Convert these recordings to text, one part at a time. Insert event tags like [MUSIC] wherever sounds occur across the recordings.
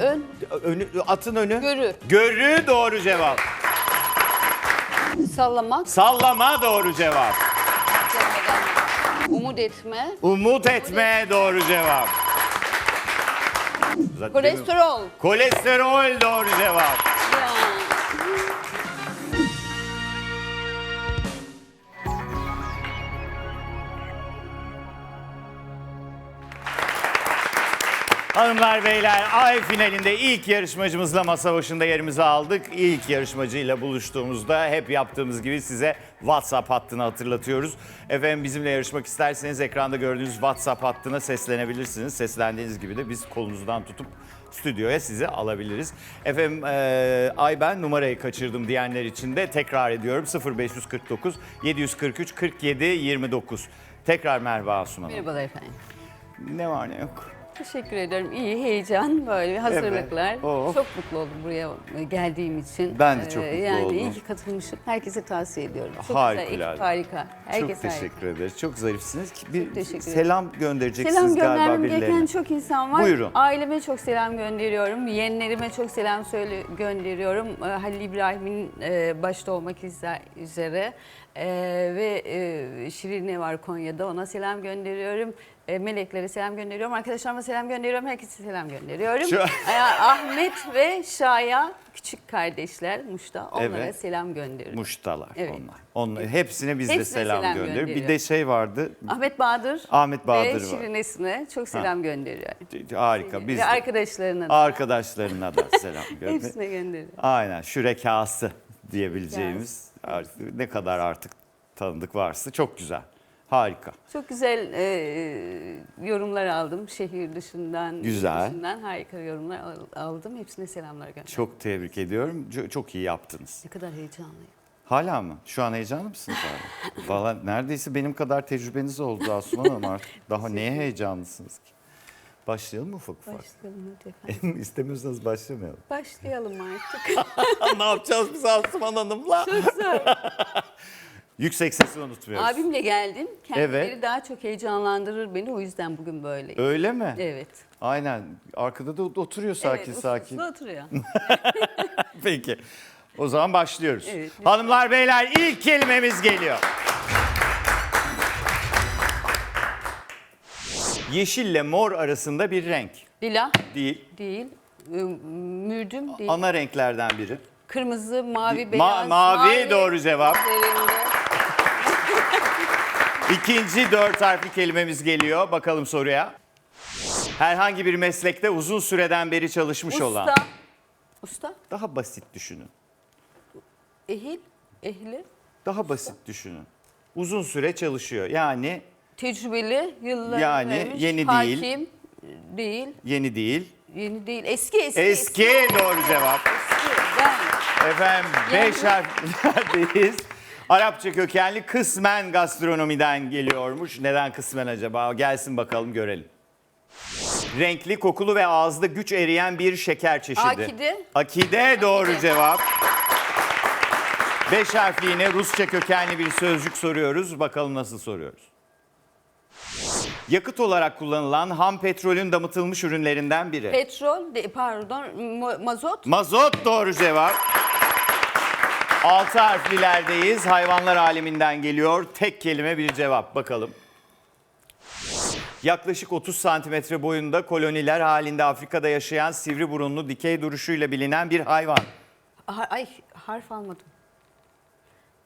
Ön, Önü, atın önü. görü, Görü doğru cevap. sallamak, Sallama doğru cevap. umut etme, Umut etme doğru cevap. Zaten- kolesterol. Kolesterol doğru cevap. Hanımlar beyler ay finalinde ilk yarışmacımızla masa başında yerimizi aldık. İlk yarışmacıyla buluştuğumuzda hep yaptığımız gibi size WhatsApp hattını hatırlatıyoruz. Efendim bizimle yarışmak isterseniz ekranda gördüğünüz WhatsApp hattına seslenebilirsiniz. Seslendiğiniz gibi de biz kolunuzdan tutup stüdyoya sizi alabiliriz. Efendim eee, ay ben numarayı kaçırdım diyenler için de tekrar ediyorum 0549 743 47 29. Tekrar merhaba Asuman Hanım. Merhabalar efendim. Ne var ne yok. Teşekkür ederim. İyi heyecan, böyle hazırlıklar. Evet, oh. Çok mutlu oldum buraya geldiğim için. Ben de çok Ee, mutlu yani oldum. iyi ki katılmışım. Herkese tavsiye ediyorum. Çok Harikulade. güzel, ekip harika. Herkes Çok teşekkür harika. ederiz. Çok zarifsiniz. Bir teşekkür ederim. selam göndereceksiniz Selam galiba göndermem gereken birilerine. çok insan var. Buyurun. Aileme çok selam gönderiyorum. Yeğenlerime çok selam söyle gönderiyorum. Ee, Halil İbrahim'in e, başta olmak üzere. Ee, ve e, Şirine var Konya'da. Ona selam gönderiyorum. E, meleklere selam gönderiyorum. Arkadaşlarıma selam gönderiyorum. Herkese selam gönderiyorum. Şu- Ee, Ahmet ve Şaya küçük kardeşler Muş'ta. Onlara Evet. selam gönderiyorum. Muştalar Evet. onlar. Onlar hepsine biz de Hepsine selam, selam gönderiyoruz. Bir de gönderiyor. şey vardı. Ahmet Bahadır, Ahmet Bahadır ve var. Şirine'sine çok selam gönderiyorum. Harika. Biz ve de arkadaşlarına da. arkadaşlarına da [LAUGHS] selam gönderiyoruz. Hepsine gönderiyorum. Aynen. Şürekası diyebileceğimiz artık ne kadar artık tanıdık varsa çok güzel. Harika. Çok güzel e, yorumlar aldım şehir dışından. Güzel. Dışından harika yorumlar al- aldım. Hepsine selamlar gönderdim. Çok tebrik ediyorum. Çok, çok iyi yaptınız. Ne kadar heyecanlıyım. Hala mı? Şu an heyecanlı mısınız hala? [LAUGHS] Valla neredeyse benim kadar tecrübeniz oldu Asuman Hanım artık. [LAUGHS] Daha neye heyecanlısınız ki? Başlayalım mı ufak ufak? Başlayalım hadi [LAUGHS] efendim. İstemiyorsanız başlamayalım. Başlayalım artık. ne yapacağız biz Asuman Hanım'la? Çok zor. Yüksek sesi unutmuyoruz. Abimle geldim. Kendileri Evet. daha çok heyecanlandırır beni. O yüzden bugün böyleyim. Öyle mi? Evet. Aynen. Arkada da oturuyor sakin evet, sakin. uslu oturuyor. [LAUGHS] Peki. O zaman başlıyoruz. Evet. Hanımlar beyler ilk kelimemiz geliyor. Yeşille mor arasında bir renk. Lila Değil. değil. Ü- Mürdüm değil. Ana renklerden biri. Kırmızı, mavi, Ma- beyaz. mavi doğru cevap. üzerinde. İkinci dört harfli kelimemiz geliyor. Bakalım soruya. Herhangi bir meslekte uzun süreden beri çalışmış olan. Usta. Usta. Daha basit düşünün. Ehil. Ehli. Daha basit düşünün. Uzun süre çalışıyor. Yani Tecrübeli. Yıllar Yani vermiş, yeni hakim, değil. Değil. yeni değil. Yeni değil. Eski eski. Eski doğru cevap. Eski. Ben. Efendim Yani- beş harflerdeyiz. [LAUGHS] Arapça kökenli kısmen gastronomiden geliyormuş. Neden kısmen acaba? Gelsin bakalım görelim. Renkli, kokulu ve ağızda güç eriyen bir şeker çeşidi. Akide. Akide doğru Akide. cevap. Beş harfli yine Rusça kökenli bir sözcük soruyoruz. Bakalım nasıl soruyoruz. Yakıt olarak kullanılan ham petrolün damıtılmış ürünlerinden biri. Petrol. De, pardon. Mazot. Mazot doğru cevap. Altı harflilerdeyiz. Hayvanlar aleminden geliyor. Tek kelime bir cevap. Bakalım. Yaklaşık 30 santimetre boyunda koloniler halinde Afrika'da yaşayan sivri burunlu dikey duruşuyla bilinen bir hayvan. Ha- Ay harf almadım.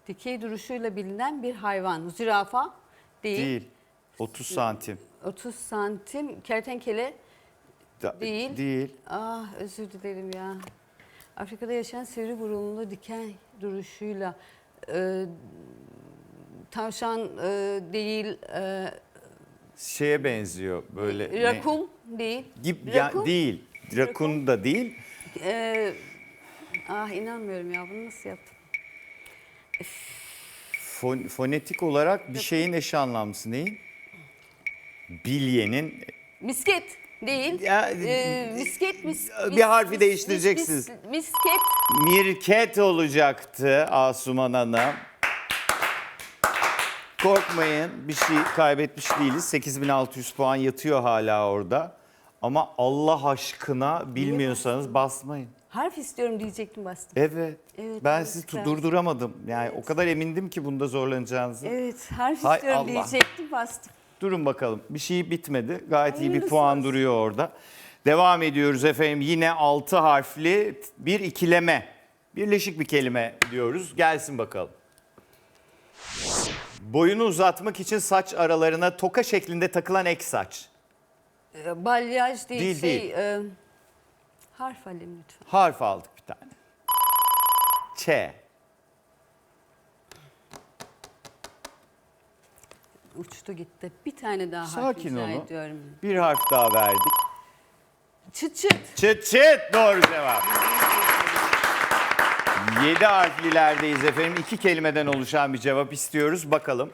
Dikey duruşuyla bilinen bir hayvan. Zürafa değil. Değil. 30 santim. 30 santim. Kertenkele. Da- Değil. Değil. Ah özür dilerim ya. Afrika'da yaşayan sivri burunlu diken duruşuyla e, tavşan e, değil, e, Şeye benziyor böyle. ne- rakun değil. Gibi, ya- Rakun. değil. Rakun da değil. E, ah inanmıyorum ya bunu nasıl yaptım? Fon- fonetik olarak bir şeyin eş anlamlısı neyin? Bilyenin Misket değil. Ya, E, misket mis, bir mis- harfi mis- değiştireceksiniz. mis- misket Mirket olacaktı Asuman Hanım. Korkmayın bir şey kaybetmiş değiliz. 8600 puan yatıyor hala orada. Ama Allah aşkına bilmiyorsanız basmayın. Harf istiyorum diyecektim bastım. Evet. Evet, ben evet, sizi durduramadım. Yani o kadar emindim ki bunda zorlanacağınızı. Evet harf Hay istiyorum Allah. diyecektim bastım. Durun bakalım. Bir şey bitmedi. Gayet iyi bir Hayırlısı puan olsun. duruyor orada. Devam ediyoruz efendim. Yine 6 harfli bir ikileme. Birleşik bir kelime diyoruz. Gelsin bakalım. Boyunu uzatmak için saç aralarına toka şeklinde takılan ek saç. Ee, Balyaj değil, Değil, şey. değil. e, harf alayım lütfen. Harf aldık bir tane. Ç. Uçtu gitti. Bir tane daha harf Sakin rica olun. ediyorum. Bir harf daha verdik. Çıt çıt. Çıt çıt doğru cevap. Yedi harflilerdeyiz efendim. İki kelimeden oluşan bir cevap istiyoruz. Bakalım.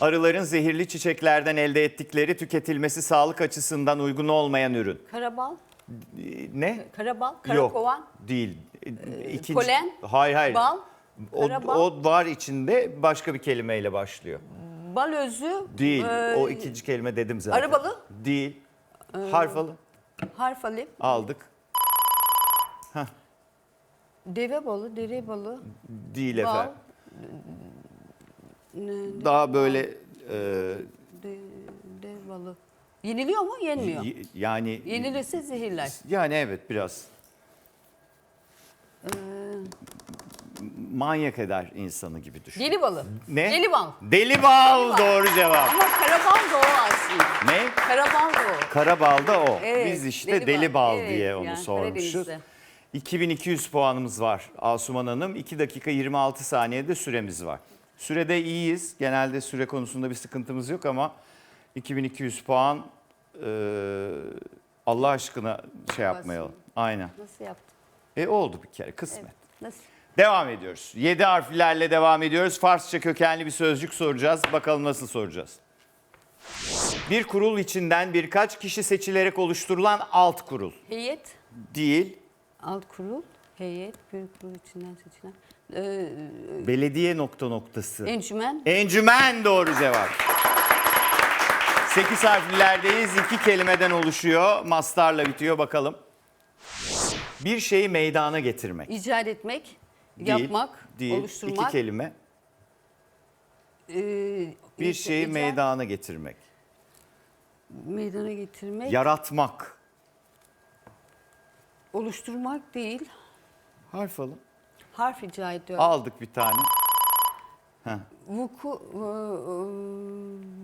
Arıların zehirli çiçeklerden elde ettikleri tüketilmesi sağlık açısından uygun olmayan ürün. Karabal. Ee, Ne? Karabal. Karakovan. Yok değil. İkinci... polen, Hayır hayır. Bal. O, karabal. o var içinde başka bir kelimeyle başlıyor. Bal özü. Değil. e, o ikinci kelime dedim zaten. arı balı? Değil. Harf alın. Harf alayım. Aldık. Deve balı, dere balı. Değil Bal. efendim. Daha böyle e, de, de balı. Yeniliyor mu? Yenmiyor. y- yani Yenilirse zehirler. yani evet biraz Ee, manyak eder insanı gibi düşün. deli balı. Ne? Deli bal. Deli bal doğru cevap. Ama karabal da o aslında. Ne? Karabal da o. Karabal da o. Evet, Biz işte deli deli, bal. bal Evet, diye onu yani sormuşuz. Karadeniz'de. 2200 puanımız var Asuman Hanım. 2 dakika 26 saniyede süremiz var. Sürede iyiyiz. Genelde süre konusunda bir sıkıntımız yok ama 2200 puan e, Allah aşkına şey yapmayalım. Aynen. Nasıl yaptın? E oldu bir kere kısmet. Nasıl? Devam ediyoruz. 7 harflerle devam ediyoruz. Farsça kökenli bir sözcük soracağız. Bakalım nasıl soracağız. Bir kurul içinden birkaç kişi seçilerek oluşturulan alt kurul. Heyet, Değil, alt kurul, heyet, bir kurul içinden seçilen. Ee, belediye nokta noktası. encümen, Encümen doğru cevap. 8 harflilerdeyiz. İki kelimeden oluşuyor. Mastarla bitiyor bakalım. Bir şeyi meydana getirmek. icat etmek, Değil, yapmak, değil. oluşturmak. İki kelime. ee, Bir şeyi meydana getirmek. meydana getirmek, Yaratmak. oluşturmak değil. Harf alın. Harf rica ediyorum. Aldık bir tane. Vuku, e, e,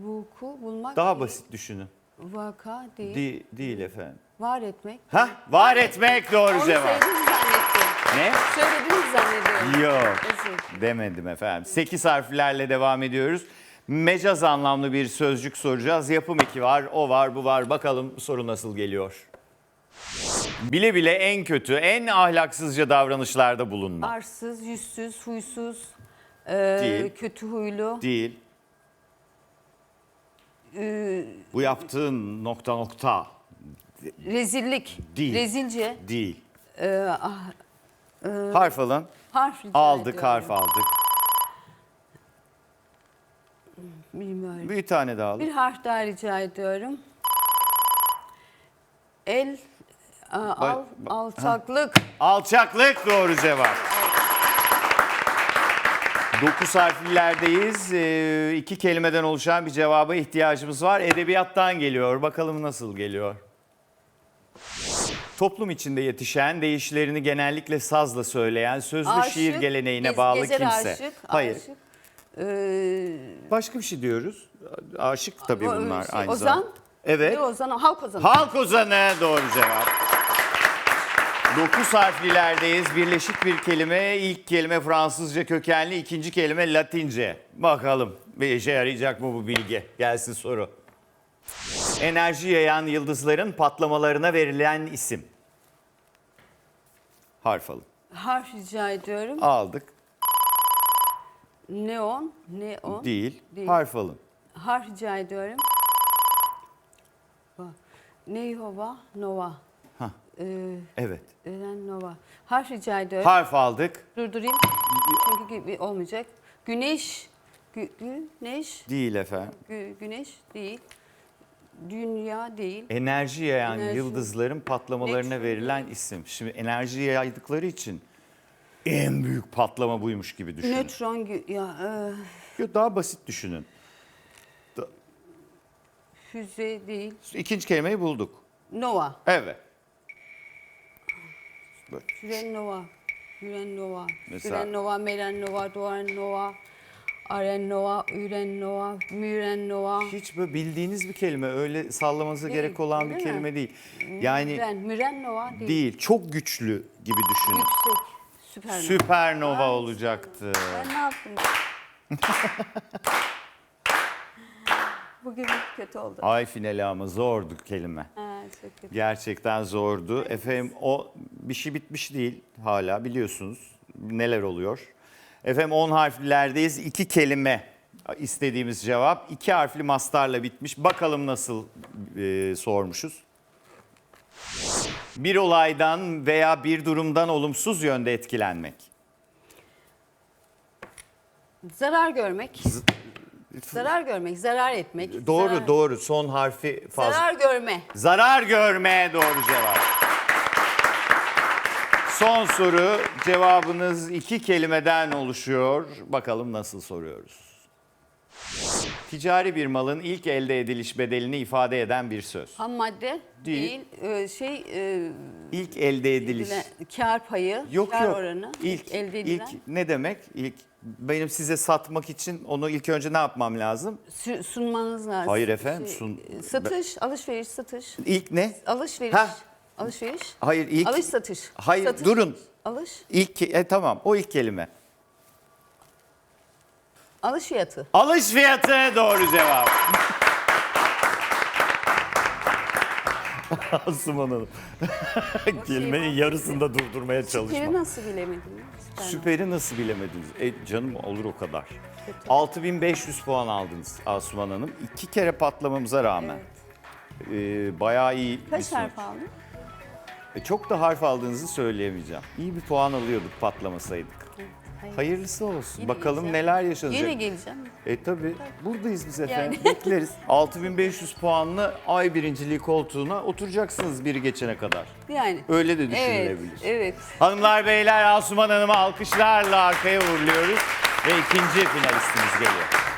vuku bulmak Daha değil. basit düşünün. Vaka değil. Di- değil efendim. Var etmek. Hah, var etmek doğru Onu cevap. Ne? Söylediniz zannediyorum. Yok. Özür. Demedim efendim. 8 harflerle devam ediyoruz. Mecaz anlamlı bir sözcük soracağız. Yapım eki var, o var, bu var. Bakalım soru nasıl geliyor. Bile bile en kötü, en ahlaksızca davranışlarda bulunma. Arsız, yüzsüz, huysuz, e, Değil. kötü huylu, Değil. e, Bu yaptığın nokta nokta rezillik, Değil. rezilce, değil. e, ah, Harf alın. harf rica Aldık, ediyorum. harf aldık. Bilmiyorum. Bir tane daha alın. Bir harf daha rica ediyorum. El, a, al, Ba- alçaklık. Alçaklık doğru cevap. 9 harflilerdeyiz. Ee, iki kelimeden oluşan bir cevaba ihtiyacımız var. Edebiyattan geliyor. Bakalım nasıl geliyor. Toplum içinde yetişen, deyişlerini genellikle sazla söyleyen, sözlü Aşık, şiir geleneğine gez- bağlı gezer kimse. Aşık, Hayır. Aşık. Ee, Başka bir şey diyoruz. Aşık tabii o- bunlar şey, aynı Ozan. zamanda. Evet. Ne Ozan? Halk ozanı. Halk ozanı doğru cevap. 9 harflilerdeyiz. Birleşik bir kelime. İlk kelime Fransızca kökenli, ikinci kelime Latince. Bakalım bir işe yarayacak mı bu bilgi? Gelsin soru. Enerji yayan yıldızların patlamalarına verilen isim. Harf alın. Harf rica ediyorum. Aldık. Neon, neon. Değil. Değil. Harf alın. Harf rica ediyorum. Neyhova, Nova. Hah. Ee, Evet. Eren Nova. Harf rica ediyorum. Harf aldık. Durdurayım. Çünkü gibi olmayacak. Güneş, gü- güneş, Değil efendim. gü- güneş değil. Dünya değil. Enerji yayan Enerji. yıldızların patlamalarına Nötron. verilen isim. Şimdi enerji yaydıkları için en büyük patlama buymuş gibi düşünün. Nötron gü- ya e, Yo, Daha basit düşünün. füze değil. İkinci kelimeyi bulduk. Nova. Evet. Sürenova. Sürenova. Mesela- Sürenova, Melanova, Doğanova, Arenova, Ürenova, Mürenova. Hiç böyle bildiğiniz bir kelime. Öyle sallamanıza Değil, gerek olan bir mi? kelime değil. Yani Müren, Mürenova değil. değil. Çok güçlü gibi düşünün. Yüksek. Süpernova. Süpernova olacaktı. Ben ne yaptım? [LAUGHS] Bugün kötü oldu. Ay finali ama zordu kelime. Ha, çok kötü. Gerçekten zordu. Efendim o bir şey bitmiş değil hala biliyorsunuz neler oluyor. Efendim 10 harflilerdeyiz. İki kelime istediğimiz cevap. iki harfli mastarla bitmiş. Bakalım nasıl e, sormuşuz. Bir olaydan veya bir durumdan olumsuz yönde etkilenmek. Zarar görmek. zarar görmek, zarar etmek. Doğru zarar, doğru son harfi fazla. Zarar görme. Zarar görme doğru cevap. Son soru cevabınız iki kelimeden oluşuyor. Bakalım nasıl soruyoruz. Ticari bir malın ilk elde ediliş bedelini ifade eden bir söz. Ham madde Değil. değil. e, şey e, İlk elde ediliş. edilen- kar payı, Yok kar yok. oranı. İlk, elde ilk edilen. ne demek? İlk benim size satmak için onu ilk önce ne yapmam lazım? Sü- sunmanız lazım. Hayır efendim, Şey, sun- satış, alışveriş, satış. İlk ne? Alışveriş. Heh. Alışveriş. Hayır ilk. Alış satış. Hayır Satış, durun. Alış. İlk e, tamam o ilk kelime. Alış fiyatı. Alış fiyatı doğru cevap. [LAUGHS] Asuman Hanım. Kelimenin yarısında durdurmaya çalışma. nasıl bilemediniz? Ben Süperi nasıl bilemediniz? E, canım olur o kadar. 6500 puan aldınız Asuman Hanım. İki kere patlamamıza rağmen. E, bayağı iyi bir Kaç sonuç. harf aldın? E, çok da harf aldığınızı söyleyemeyeceğim. İyi bir puan alıyorduk patlamasaydık. Hayır. Hayırlısı olsun. Yine Bakalım geleceğim. neler yaşanacak. Yine geleceğim. E tabi buradayız biz efendim. Yani. [LAUGHS] Bekleriz. 6500 puanlı ay birinciliği koltuğuna oturacaksınız biri geçene kadar. Yani. Öyle de Evet, düşünülebilir. evet. Hanımlar beyler Asuman Hanım'ı alkışlarla arkaya uğurluyoruz. Ve ikinci finalistimiz geliyor.